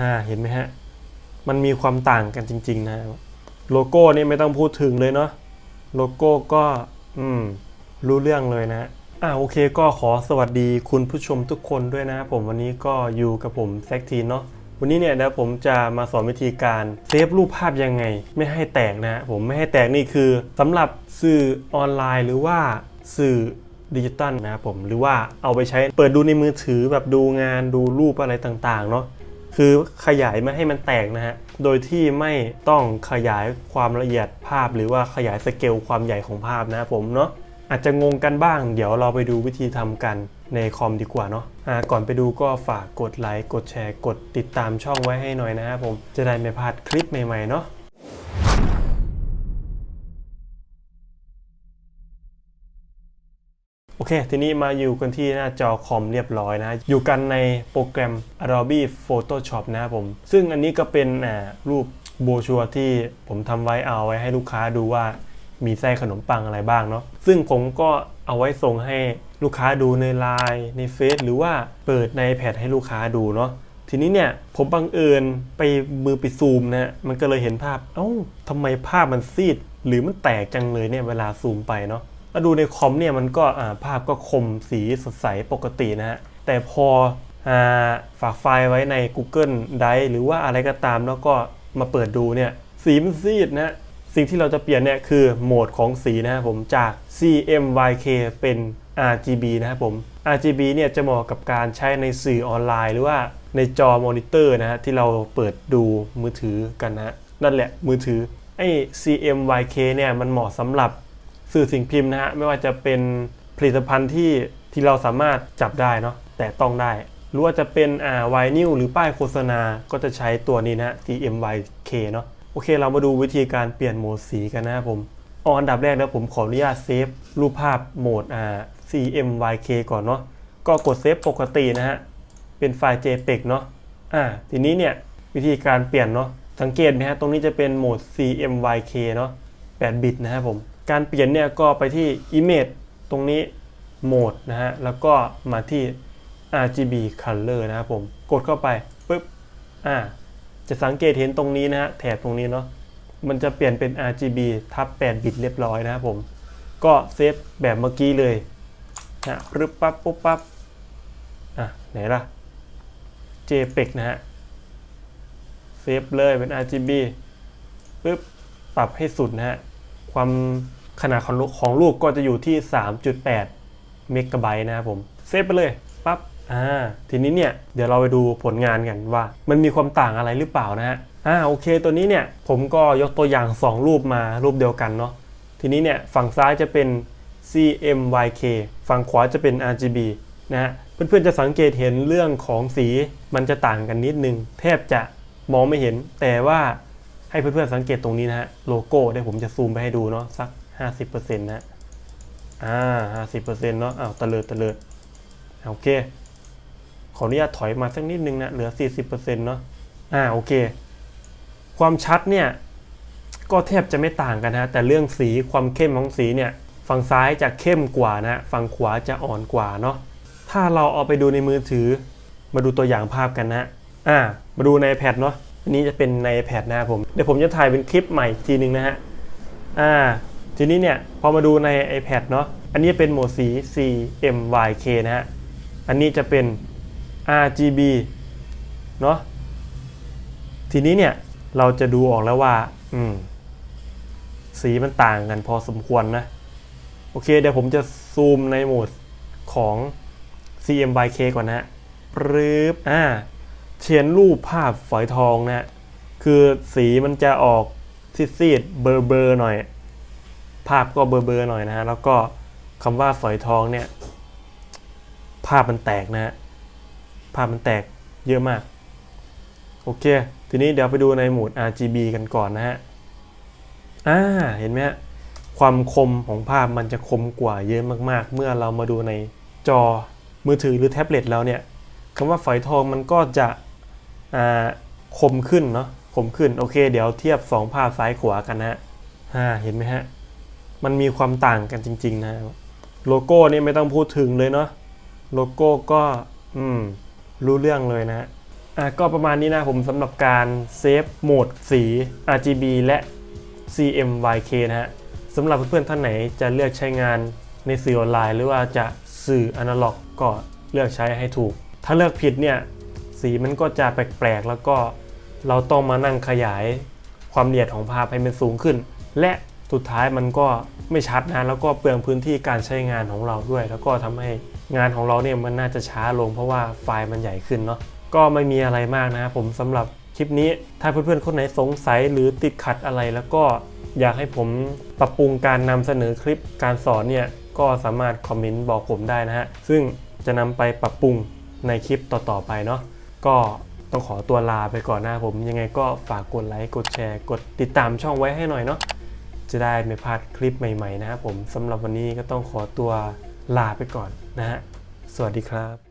อ่าเห็นไหมฮะ มันมีความต่างกันจริง ๆ นะโลโก้นี่ไม่ต้องพูดถึงเลยเนาะโลโก้ก็อืมรู้เรื่องเลยนะอ่าโอเคก็ขอสวัสดีคุณผู้ชมทุกคนด้วยนะผมวันนี้ก็อยู่กับผมแซกทีนเนาะวันนี้เนี่ยนะผมจะมาสอนวิธีการเซฟรูปภาพยังไง ไม่ให้แตกนะฮะผมไม่ให้แตกนี่คือสำหรับสื่อออนไลน์หรือว่าสื่อดิจิตอลนะครับผมหรือว่าเอาไปใช้เปิดดูในมือถือแบบดูงานดูรูปอะไรต่างๆเนาะ คือขยายไม่ให้มันแตกนะฮะ โดยที่ไม่ต้องขยายความละเอียดภาพ หรือว่าขยายสเกลความใหญ่ของภาพนะครับผมเนาะอาจจะงงกันบ้าง เดี๋ยวเราไปดูวิธีทำกันในคอมดีกว่าเนาะะก่อนไปดูก็ฝากกดไลค์ กดแชร์ กดติดตามช่องไว้ให้หน่อยนะครับผม จะได้ไม่พลาดคลิปใหม่ๆเนาะ โอ เค ทีนี้มาอยู่กันที่หน้าจอคอมเรียบร้อยนะ อยู่กันในโปรแกรม Adobe Photoshop นะครับผม ซึ่งอันนี้ก็เป็นรูปโบชัวที่ผมทำไว้เอาไว้ให้ลูกค้าดูว่ามีไส้ขนมปังอะไรบ้างเนาะ ซึ่งผมก็เอาไว้ส่งให้ลูกค้าดูในไลน์ในเฟซหรือว่าเปิดในแพดให้ลูกค้าดูเนาะทีนี้เนี่ยผมบังเอิญไปมือไปซูมนะมันก็เลยเห็นภาพ เอ้าทำไมภาพมันซีด หรือมันแตกจังเลยเนี่ยเวลาซูมไปเนาะ มาดูในคอมเนี่ยมันก็ภาพก็คมสีสดใสปกตินะฮะ แต่พออาฝากไฟล์ไว้ใน Google Drive หรือว่าอะไรก็ตามแล้วก็มาเปิดดูเนี่ยสีมันซีดนะสิ่งที่เราจะเปลี่ยนเนี่ยคือโหมดของสีนะครับผมจาก CMYK เป็น RGB นะครับผม RGB เนี่ยจะเหมาะกับการใช้ในสื่อออนไลน์ หรือว่าในจอมอนิเตอร์นะฮะที่เราเปิดดูมือถือกันนะนั่นแหละมือถือไอ้ CMYK เนี่ยมันเหมาะสำหรับ สื่อสิ่งพิมพ์นะฮะไม่ว่าจะเป็นผลิตภัณฑ์ที่ที่เราสามารถจับได้เนาะแต่ต้องได้หรือว่าจะเป็นอ่าไวนิลหรือป้ายโฆษณาก็จะใช้ตัวนี้นะ CMYK เนาะโอเคเรามาดูวิธีการเปลี่ยนโหมดสีกันนะครับผมเอาอันดับแรกนะผมขออนุญาตเซฟรูปภาพโหมดอ่า CMYK ก่อนเนาะก็กดเซฟปกตินะฮะเป็นไฟล์ JPEG เนาะอ่าทีนี้เนี่ยวิธีการเปลี่ยนเนาะสังเกตไหมฮะตรงนี้จะเป็นโหมด CMYK เนาะ8บิตนะครับผมการเปลี่ยนเนี่ยก็ไปที่ Image ตรงนี้โหมดนะฮะ แล้วก็มาที่ RGB Color นะครับผม กดเข้าไปปุ๊บ อ่า จะสังเกตเห็นตรงนี้นะฮะ แถบตรงนี้เนาะ มันจะเปลี่ยนเป็น RGB ทับ 8 บิตเรียบร้อยนะครับผม ก็เซฟแบบเมื่อกี้เลยนะปึ๊บปั๊บปุ๊บปั๊บ อะ ไหนล่ะ JPEG นะฮะ เซฟเลยเป็น RGB ปึ๊บ ปรับให้สุดนะฮะ ความขนาดของลูกของลูกก็จะอยู่ที่ 3.8 เมกะไบต์นะครับผม เซฟไปเลยปั๊บอ่าทีนี้เนี่ยเดี๋ยวเราไปดูผลงานกันว่า มันมีความต่างอะไรหรือเปล่านะฮะอ่าโอเคตัวนี้เนี่ยผมก็ยกตัวอย่าง 2 รูปมารูปเดียวกันเนาะทีนี้เนี่ยฝั่งซ้ายจะเป็น CMYK ฝั่งขวาจะเป็น RGB นะฮะเพื่อนๆจะสังเกตเห็นเรื่องของสีมันจะต่างกันนิดนึง แทบจะมองไม่เห็น แต่ว่า ให้เพื่อนๆสังเกตตรงนี้นะฮะโลโก้เดี๋ยวผมจะซูมไปให้ดูเนาะสัก 50%นะฮะอ่า50%เนาะอ้าวตะเลิดตะเลิดโอเค ขออนุญาตถอยมาสักนิดนึงนะเหลือ40%เนาะอ่าโอเค ความชัดเนี่ย ก็แทบจะไม่ต่างกันนะแต่เรื่องสีความเข้มของสีเนี่ย ฝั่งซ้ายจะเข้มกว่านะ ฝั่งขวาจะอ่อนกว่าเนาะถ้าเราเอาไปดูในมือถือ มาดูตัวอย่างภาพกันนะอ่า มาดูในแพดเนาะ นี้จะเป็นในแพดนะครับผม เดี๋ยวผมจะถ่ายเป็นคลิปใหม่อีกทีหนึ่งนะฮะ อ่า ทีนี้เนี่ย พอมาดูใน iPad เนาะ อันนี้เป็นโหมดสี CMYK นะฮะ อันนี้จะเป็น RGB เนาะ ทีนี้เนี่ย เราจะดูออกแล้วว่า อืม สีมันต่างกันพอสมควรนะ โอเค เดี๋ยวผมจะซูมในโหมดของ CMYK ก่อนนะฮะปรึ๊บอ่า เชียนรูปภาพฝอยทองนะคือสีมันจะออกซีดๆเบอร์เบอร์หน่อย ภาพก็เบอร์เบอร์หน่อยนะฮะแล้วก็คำว่าฝอยทองเนี่ย ภาพมันแตกนะฮะภาพมันแตกเยอะมาก โอเค ทีนี้เดี๋ยวไปดูในโหมด RGB กันก่อนนะฮะอ่าเห็นไหมฮะความคมของภาพมันจะคมกว่าเยอะมากๆ เมื่อเรามาดูในจอมือถือหรือแท็บเล็ตแล้วเนี่ยคำว่าฝอยทองมันก็จะ คมขึ้นเนาะคมขึ้นโอเค เดี๋ยวเทียบ 2 ภาพซ้ายขวากันนะฮะเห็นไหมฮะ มันมีความต่างกันจริง ๆ นะโลโก้นี่ไม่ต้องพูดถึงเลยเนาะโลโก้ก็อืมรู้เรื่องเลยนะฮะอะก็ประมาณนี้นะผมสำหรับการเซฟโหมดสี RGB และ CMYK นะฮะสำหรับเพื่อนๆท่านไหนจะเลือกใช้งานในสื่อออนไลน์ หรือว่าจะสื่ออนาล็อกก็เลือกใช้ให้ถูก ถ้าเลือกผิดเนี่ย สีมันก็จะแปลกๆ แล้วก็เราต้องมานั่งขยายความละเอียดของภาพให้มันสูงขึ้น และสุดท้ายมันก็ไม่ชัดนะแล้วก็เปลืองพื้นที่การใช้งานของเราด้วย แล้วก็ทำให้งานของเราเนี่ยมันน่าจะช้าลง เพราะว่าไฟล์มันใหญ่ขึ้นเนาะก็ไม่มีอะไรมากนะผมสำหรับคลิปนี้ถ้าเพื่อนๆคนไหนสงสัยหรือติดขัดอะไรแล้วก็อยากให้ผมปรับปรุงการนำเสนอคลิปการสอนเนี่ยก็สามารถคอมเมนต์บอกผมได้นะฮะซึ่งจะนำไปปรับปรุงในคลิปต่อๆไปเนาะ ก็ต้องขอตัวลาไปก่อนนะผม ยังไงก็ฝากกดไลค์ กดแชร์ กดติดตามช่องไว้ให้หน่อยเนาะ จะได้ไม่พลาดคลิปใหม่ ๆ นะครับผมสำหรับวันนี้ก็ต้องขอตัวลาไปก่อนนะฮะ สวัสดีครับ